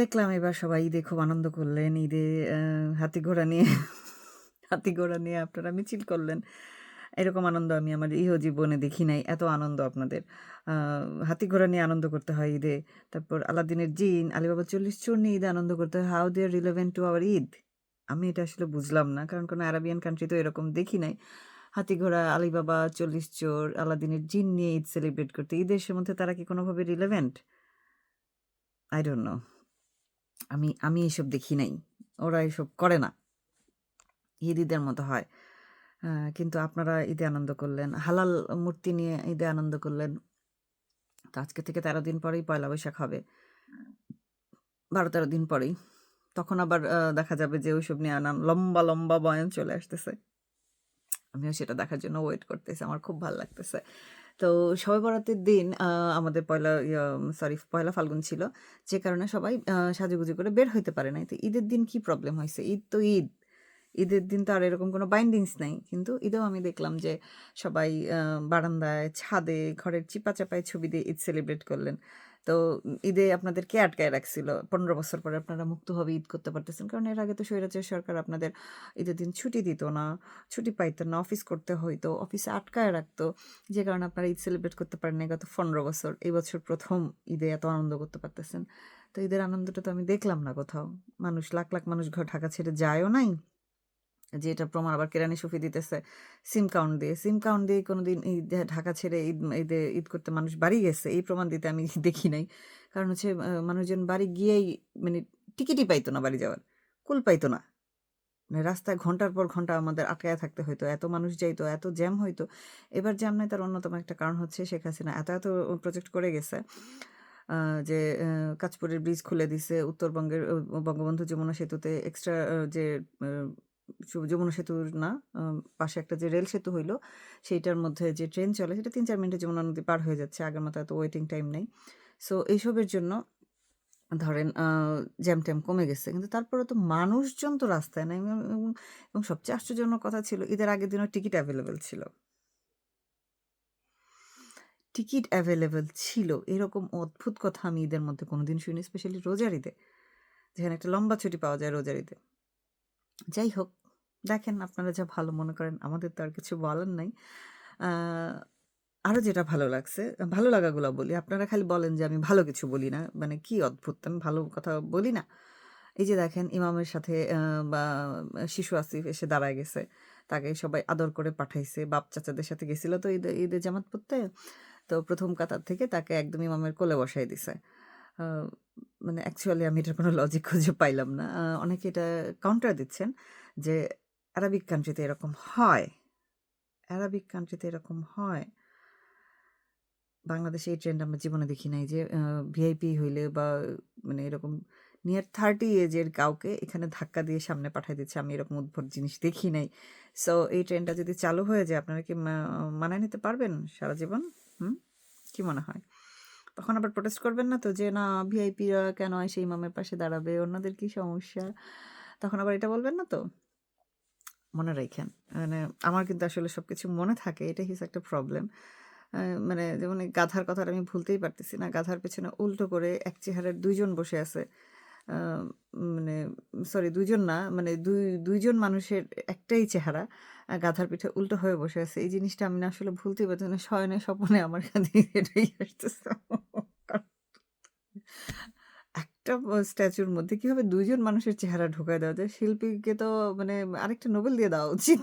দেখলাম এবার সবাই ঈদে খুব আনন্দ করলেন। ঈদে হাতি ঘোড়া নিয়ে হাতি ঘোড়া নিয়ে আপনারা মিছিল করলেন। এরকম আনন্দ আমি আমার ইহ জীবনে দেখি নাই। এত আনন্দ আপনাদের। হাতি ঘোড়া নিয়ে আনন্দ করতে হয় ঈদে। তারপর আলাদিনের জিন, আলিবাবার ৪০ চোর নিয়ে ঈদে আনন্দ করতে হয়। How they are relevant to our Eid? আমি এটা আসলে বুঝলাম না। কারণ কোনো আরাবিয়ান কান্ট্রি তো এরকম দেখি নাই। হাতি ঘোড়া, আলিবাবা, ৪০ চোর, আলাদিনের জিন নিয়ে ঈদ সেলিব্রেট করতে। ঈদের মধ্যে তারা কি কোনোভাবে রিলেভেন্ট? I don't know. আমি আমি এসব দেখি নাই। ওরা এসব করে না। ঈদ ঈদের মতো হয়। কিন্তু আপনারা ঈদে আনন্দ করলেন। হালাল মূর্তি নিয়ে ঈদে আনন্দ করলেন। তো আজকে থেকে ১৩ দিন পরেই পয়লা বৈশাখ হবে। ১২-১৩ দিন পরেই। তখন আবার দেখা যাবে যে ওইসব নিয়ে আনান লম্বা, লম্বা বয়ান চলে আসতেছে। আমিও সেটা দেখার জন্য ওয়েট করতেছি। আমার খুব ভালো লাগতেছে। তো শবে বরাতের দিন আমাদের পয়লা সরি পয়লা ফাল্গুন ছিল। যে কারণে সবাই সাজুগুজু করে বের হইতে পারে নাই। তো ঈদের দিন কি প্রবলেম হয়েছে ঈদ তো ঈদ। ঈদের দিন তো আর এরকম কোনো বাইন্ডিংস নাই। কিন্তু ঈদেও আমি দেখলাম যে সবাই বারান্দায়, ছাদে, ঘরের চিপা-চাপায় ছবি দিয়ে ঈদ সেলিব্রেট করলেন। তো ঈদে আপনাদেরকে আটকায় রাখছিল? ১৫ বছর পরে আপনারা মুক্তভাবে ঈদ করতে পারতেছেন। কারণ এর আগে তো স্বৈরাচার সরকার আপনাদের ঈদের দিন ছুটি দিত না, ছুটি পাইতেন না, অফিস করতে হইতো, অফিসে আটকায় রাখতো। যে কারণে আপনারা ঈদ সেলিব্রেট করতে পারেন গত ১৫ বছর। এই বছর ১ম ঈদে এত আনন্দ করতে পারতেছেন। তো ঈদের আনন্দটা তো আমি দেখলাম না কোথাও। মানুষ লাখ, লাখ মানুষ ঘর ঢাকা ছেড়ে যায়ও নাই। যে এটা প্রমাণ আবার কেরানি সুফি দিতেছে সিম কাউন্ট দিয়ে। সিম কাউন্ট দিয়ে কোনোদিন ঈদে ঢাকা ছেড়ে ঈদ ঈদে ঈদ করতে মানুষ বাড়ি গেছে। এই প্রমাণ দিতে আমি দেখি নাই। কারণ হচ্ছে মানুষজন বাড়ি গিয়েই মানে টিকিটই পাইতো না বাড়ি যাওয়ার। কুল পাইতো না। মানে রাস্তায় ঘণ্টার পর ঘণ্টা আমাদের আটকায়া থাকতে হইতো। এত মানুষ যাইতো, এত জ্যাম হইতো। এবার জ্যাম নাই তার অন্যতম একটা কারণ হচ্ছে শেখ হাসিনা এত, এত প্রজেক্ট করে গেছে। যে কাঁচপুরের ব্রিজ খুলে দিছে। উত্তরবঙ্গের বঙ্গবন্ধু যমুনা সেতুতে এক্সট্রা যে যমুনা সেতুর না পাশে একটা যে রেল সেতু হইল, সেইটার মধ্যে যে ট্রেন চলে, সেটা ৩-৪ মিনিটে যমুনা নদী পার হয়ে যাচ্ছে। আগের মতো এত ওয়েটিং টাইম নেই। সো এইসবের জন্য ধরেন জ্যাম-ট্যাম কমে গেছে। কিন্তু তারপরেও তো মানুষজন তো রাস্তায় নাই, এবং সবচেয়ে আশ্চর্যজনক কথা ছিল, ঈদের আগের দিনও টিকিট অ্যাভেলেবেল ছিল। টিকিট অ্যাভেলেবেল ছিল। এরকম অদ্ভুত কথা আমি ঈদের মধ্যে কোনোদিন শুনি স্পেশালি রোজার ঈদে। যেখানে একটা লম্বা ছুটি পাওয়া যায় রোজার ঈদে। যাই হোক, দেখেন আপনারা যা ভালো মনে করেন। আমাদের তো আর কিছু বলার নাই। আরও যেটা ভালো লাগছে, ভালো লাগাগুলা বলি। আপনারা খালি বলেন যে আমি ভালো কিছু বলি না। মানে কি অদ্ভুত! আমি ভালো কথা বলি না? এই যে দেখেন ইমামের সাথে বা শিশু আসিফ এসে দাঁড়ায় গেছে। তাকে সবাই আদর করে পাঠাইছে। বাপ চাচাদের সাথে গেছিল তো ঈদে ঈদের জামাত পড়তে। তো প্রথম কাতার থেকে তাকে একদম ইমামের কোলে বসায় দিছে। মানে অ্যাকচুয়ালি আমি এটার কোনো লজিক খুঁজে পাইলাম না। অনেকে এটা কাউন্টার দিচ্ছেন যে অ্যারাবিক কান্ট্রিতে এরকম হয়। অ্যারাবিক কান্ট্রিতে এরকম হয়। বাংলাদেশে এই ট্রেন্ড আমরা জীবনে দেখি নাই যে ভিআইপি হইলে বা মানে এরকম নিয়ার 30 এজের কাউকে এখানে ধাক্কা দিয়ে সামনে পাঠায় দিচ্ছে। আমি এরকম উদ্ভট জিনিস দেখি নাই। সো এই ট্রেন্ডটা যদি চালু হয়ে যায়, আপনারা কি মানায় নিতে পারবেন সারা জীবন? হুম? কি মনে হয়? তখন আবার প্রোটেস্ট করবেন না তো যে, না ভিআইপিরা কেন সেই ইমামের পাশে দাঁড়াবে? অন্যদের কি সমস্যা? তখন আবার এটা বলবেন না তো? মনে রাখেন মানে আমার কিন্তু আসলে সব কিছু মনে থাকে। এটা হিস একটা প্রবলেম। মানে যেমন গাধার কথাটা আমি ভুলতেই পারতেছি না। গাধার পেছনে উল্টো করে এক চেহারার দুইজন বসে আছে। মানে সরি ২ জন না মানে দুই, দুইজন মানুষের একটাই চেহারা। গাধার পিঠে উল্টো হয়ে বসে আছে। এই জিনিসটা আমি না আসলে ভুলতেই পারছি না। শয়নে স্বপনে আমার কানে এটাই আসতেছে। একটা স্ট্যাচুর মধ্যে কীভাবে ২ জন মানুষের চেহারা ঢুকায় দেওয়া যায়? শিল্পীকে তো মানে আরেকটা নোবেল দিয়ে দেওয়া উচিত।